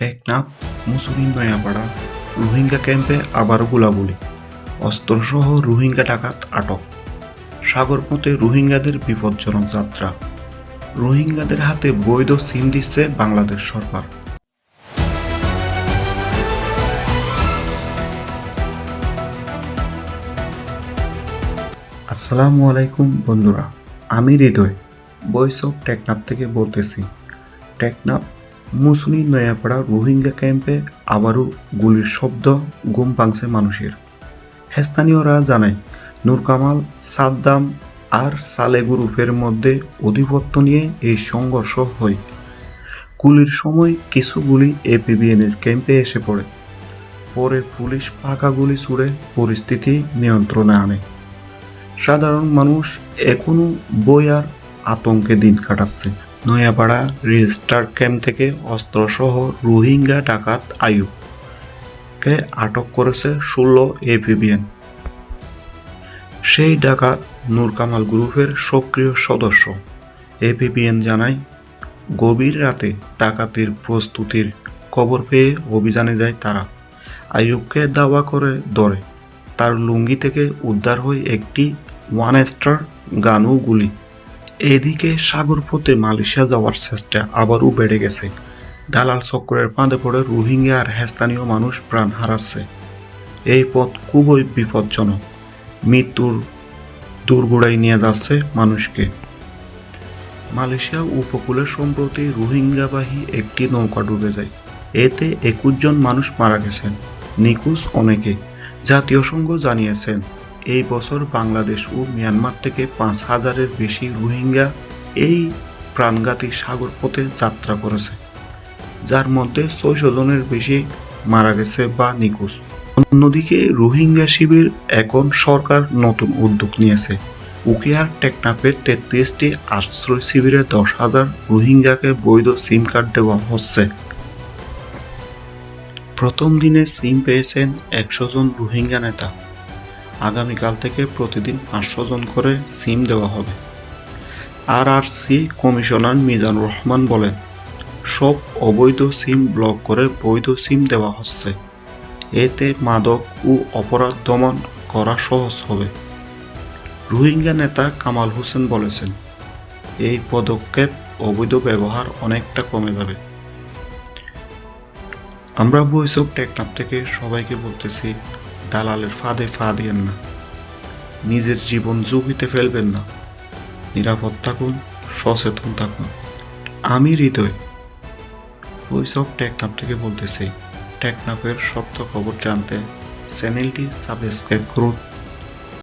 টেকনাফ মুসলিম নয়াপাড়া রোহিঙ্গা ক্যাম্পে আবারও গোলাগুলি। অস্ত্রসহ রোহিঙ্গা ডাকাত আটক। সাগরপথে রোহিঙ্গাদের বিপজ্জনক যাত্রা। রোহিঙ্গাদের হাতে বৈধ সিম দিচ্ছে বাংলাদেশ সরকার। আসসালামু আলাইকুম বন্ধুরা, আমি হৃদয় ভয়েস অফ টেকনাফ থেকে বলতেছি। টেকনাফ মুসলিম নয়াপাড়া রোহিঙ্গা ক্যাম্পে আবারও গুলির শব্দ ঘুম ভাঙছে মানুষের। স্থানীয়রা জানায়, নূর কামাল, সাদ্দাম আর সালে গ্রুপের মধ্যে অধিপত্য নিয়ে এই সংঘর্ষ হয়। গুলির সময় কিছু গুলি এপিবিএনের ক্যাম্পে এসে পড়ে। পরে পুলিশ পাকা গুলি ছুড়ে পরিস্থিতি নিয়ন্ত্রণে আনে। সাধারণ মানুষ এখনও বই আর আতঙ্কে দিন কাটাচ্ছে। নয়াপাড়া রেজিস্টার ক্যাম্প থেকে অস্ত্রসহ রোহিঙ্গা ডাকাত আয়ুবকে আটক করেছে ষোলো এপিবিএন সেই ডাকাত নূর কামাল গ্রুপের সক্রিয় সদস্য। এপিবিএন জানায়, গভীর রাতে ডাকাতির প্রস্তুতির খবর পেয়ে অভিযানে যায় তারা। আয়ুবকে দাওয়া করে ধরে তার লুঙ্গি থেকে উদ্ধার হয় একটি ওয়ান স্টার গান গুলি এদিকে সাগরপথে মালয়েশিয়া যাওয়ার চেষ্টা আবারও বেড়ে গেছে। দালাল চক্রের ফাঁদে পড়ে রোহিঙ্গা আর স্থানীয় মানুষ প্রাণ হারাচ্ছে। এই পথ খুবই বিপজ্জনক। মৃত্যুর দুর্গোড়ায় নিয়ে যাচ্ছে মানুষকে। মালয়েশিয়া উপকূলে সম্প্রতি রোহিঙ্গাবাহী একটি নৌকা ডুবে যায়। এতে একুশ জন মানুষ মারা গেছেন। নিখোঁজ অনেকে। জাতীয় সংঘ জানিয়েছেন এই বছর বাংলাদেশ ও মিয়ানমার থেকে পাঁচ হাজারের বেশি রোহিঙ্গা এই প্রাণঘাতী সাগর পথে যাত্রা করেছে, যার মধ্যে ছয়শো জনের বেশি মারা গেছে বা নিখোঁজ। অন্যদিকে রোহিঙ্গা শিবির এখন সরকার নতুন উদ্যোগ নিয়েছে। উকিয়ার টেকনাফের তেত্রিশটি আশ্রয় শিবিরে দশ হাজার রোহিঙ্গাকে বৈধ সিম কার্ড দেওয়া হচ্ছে। প্রথম দিনে সিম পেয়েছেন একশো জন রোহিঙ্গা নেতা। আগামীকাল থেকে প্রতিদিন পাঁচশো জন করে সিম দেওয়া হবে। আর R C commissioner Mizanur Rahman বলেন, সব অবৈধ সিম ব্লক করে বৈধ সিম দেওয়া হচ্ছে। এতে মাদক ও অপরাধ দমন করা সহজ হবে। রোহিঙ্গা নেতা কামাল হোসেন বলেছেন, এই পদক্ষেপ অবৈধ ব্যবহার অনেকটা কমে যাবে। আমরা অফ টেকনাপ থেকে সবাইকে বলতেছি দালালের ফাঁদে ফা দিয়েন না। নিজের জীবন ঝুঁকিতে ফেলবেন না। নিরাপদ থাকুন, সচেতন থাকুন। আমি হৃদয়। ওই সব টেকনাপ থেকে বলতেছি। টেকনাপের সপ্তাহ খবর জানতে চ্যানেলটি সাবস্ক্রাইব করুন।